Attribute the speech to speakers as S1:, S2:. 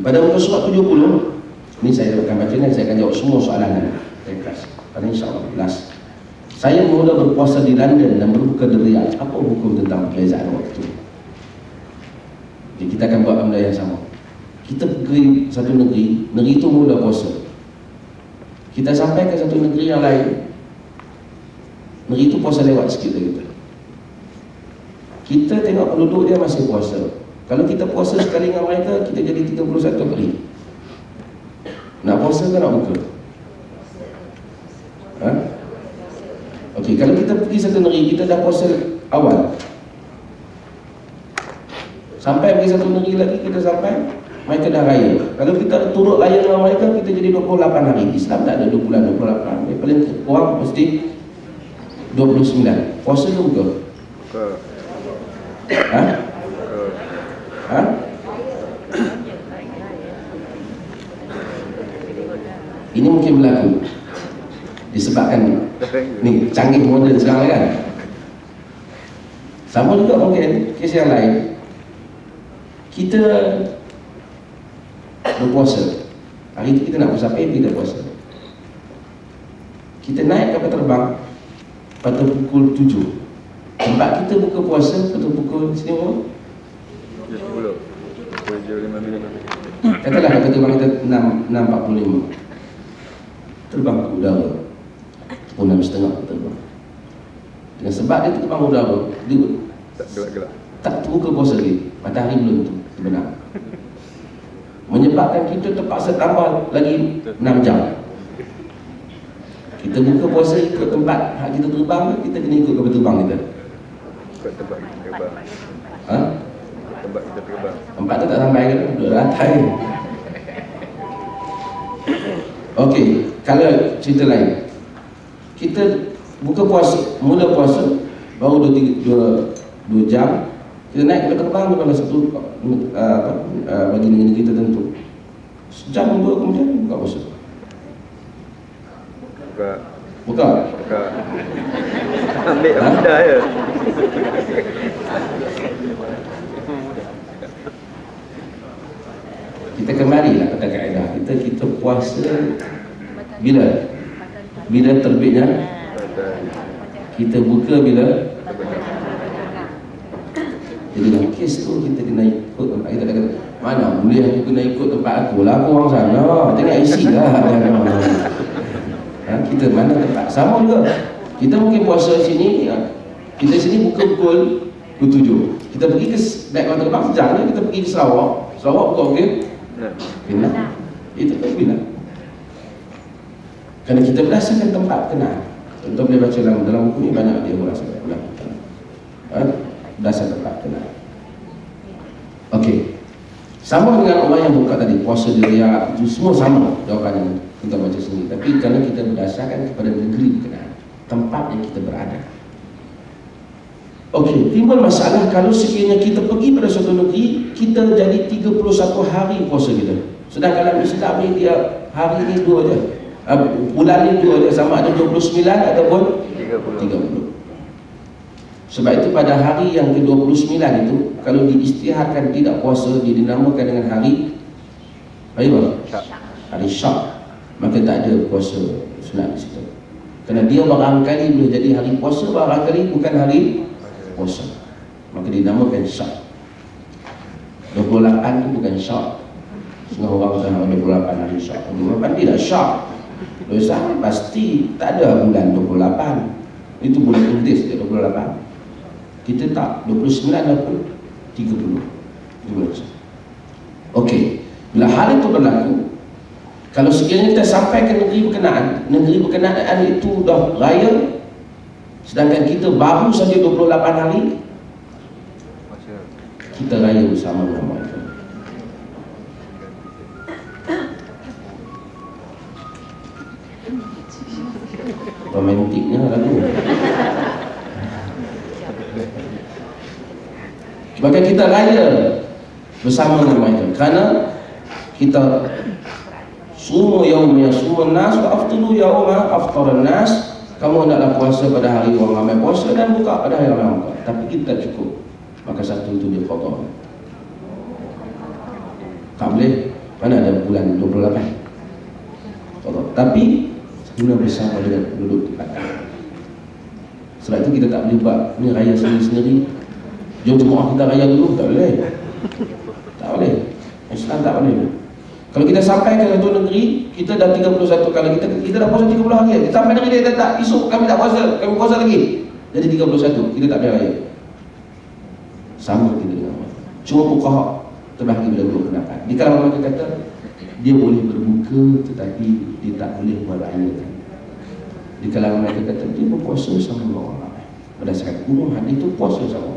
S1: Pada muka surat 70 Ini saya akan baca ni Saya akan jawab semua soalan Saya kelas Pada insyaAllah Last Saya mula berpuasa di London Dan berbuka di Riyadh Apa hukum tentang perbezaan waktu Jadi kita akan buat benda yang sama. Kita pergi satu negeri Negeri itu mula puasa. Kita sampai ke satu negeri yang lain Negeri itu puasa lewat sikit dari kita Kita tengok penduduk dia masih puasa kalau kita puasa sekali dengan mereka, kita jadi 31 hari. Nak puasa ke nak buka? Ha? Okey, kalau kita pergi satu negeri, kita dah puasa awal. Sampai pergi satu negeri lagi, kita sampai, mereka dah raya. Kalau kita turut raya dengan mereka, kita jadi 28 hari. Islam tak ada 2 bulan 28. Yang paling kurang mesti 29. Puasa ke buka?
S2: Buka.
S1: Ha? Ini mungkin berlaku disebabkan ni canggih moden sekarang kan. Sama juga mungkin kes yang lain. Kita berpuasa. Hari itu kita nak puasa apa kita puasa. Kita naik kapal terbang pada pukul 7. Tempat kita buka puasa pada pukul sini berapa?
S2: Jam 10. Pukul jam 5 minit.
S1: Katalah kapal terbang kita 6, 6.45 Terbang ke udara. Pukul 6.30 terbang. Dengan sebab dia terbang udara Dia
S2: Tak gelap-gelap.
S1: tak terbuka puasa lagi. Matahari belum tu Benar Menyebabkan kita terpaksa tambah lagi 6 jam. Kita buka puasa ikut tempat hak kita terbang Kita kena ikut kapal terbang kita.
S2: Kat tempat kita terbang.
S1: ha?
S2: Tempat kita terbang.
S1: Tempat tu tak sampai ke Duduk lantai Okey Kalau cerita lain Kita buka puasa Mula puasa Baru 2, 2, 2 jam Kita naik kita terbang Kalau satu uh, apa, uh, Bagi negeri kita tentu Sejam dua kemudian buka puasa
S2: Buka.
S1: Buka
S2: Buka. Ambil
S1: Ha?
S2: mudah je.
S1: Kita kembalilah pada kaedah Kita kita puasa Bila? Bila terbitnya? Kita buka bila. Jadi dalam kes tu kita kena ikut tempat kita. Kata mana boleh aku kena ikut tempat aku? Lah aku orang sana. Jangan isi lah. Ha, kita mana tempat? Sama juga. Kita mungkin puasa sini ya. kita sini buka pukul pukul tujuh. Kita pergi ke naik kapal terbang sejam je kita pergi ke Sarawak. Sarawak buka okey?
S2: Nah.
S1: Kena. Itu pun bila Kerana kita berdasarkan tempat kenal Contoh boleh baca dalam, dalam buku ni banyak dia sampai ulang ha? Berdasarkan tempat kenal Okey Sama dengan orang yang buka tadi Puasa dia Itu semua sama jawapannya Kita baca sendiri Tapi kerana kita berdasarkan kepada negeri kenal Tempat yang kita berada Okey, timbul masalah kalau sekiranya kita pergi pada suatu negeri, kita jadi 31 hari puasa kita. Sedangkan dalam Islam ni dia hari ni dua je. Uh, bulan je sama ada 29 ataupun
S2: 30.
S1: 30. Sebab itu pada hari yang ke-29 itu kalau diisytiharkan tidak puasa dia dinamakan dengan hari hari apa?
S2: Syak.
S1: Hari Syak. Maka tak ada puasa sunat di situ. Kerana dia barangkali boleh jadi hari puasa barangkali bukan hari puasa maka dinamakan syak 28 tu bukan syak setengah orang kata 28 hari syak 28 tidak syak dosa pasti tak ada bulan 28 itu bulan Inggeris dia 28 kita tak 29 ataupun 30 itu syak Okey, bila hal itu berlaku kalau sekiranya kita sampai ke negeri berkenaan negeri berkenaan itu dah raya sedangkan kita baru saja 28 hari kita raya bersama Maka kita raya bersama mereka. Kerana kita semua yaum yang semua nas wa aftiru yauma aftaran nas. Kamu hendaklah puasa pada hari orang ramai puasa dan buka pada hari orang buka tapi kita cukup maka satu itu dia qada tak boleh? Mana ada bulan 28 Allah. Tapi Guna bersama dengan penduduk tempatan Sebab itu kita tak boleh buat Ni raya sendiri-sendiri Jom jemaah kita raya dulu. Tak boleh. Tak boleh. Islam tak boleh. Kalau kita sampai ke satu negeri Kita dah 31 Kalau kita kita dah puasa 30 hari. Kita sampai negeri dia tak Esok kami tak puasa Kami puasa lagi. Jadi 31 Kita tak boleh raya. Sama kita dengan Allah Cuma pukah Terbahagi bila dua pendapat. Di kalangan mereka kata Dia boleh berbuka Tetapi dia tak boleh merayakan Di kalangan mereka kata Dia berpuasa sama ramai Berdasarkan umum hadis itu puasa sama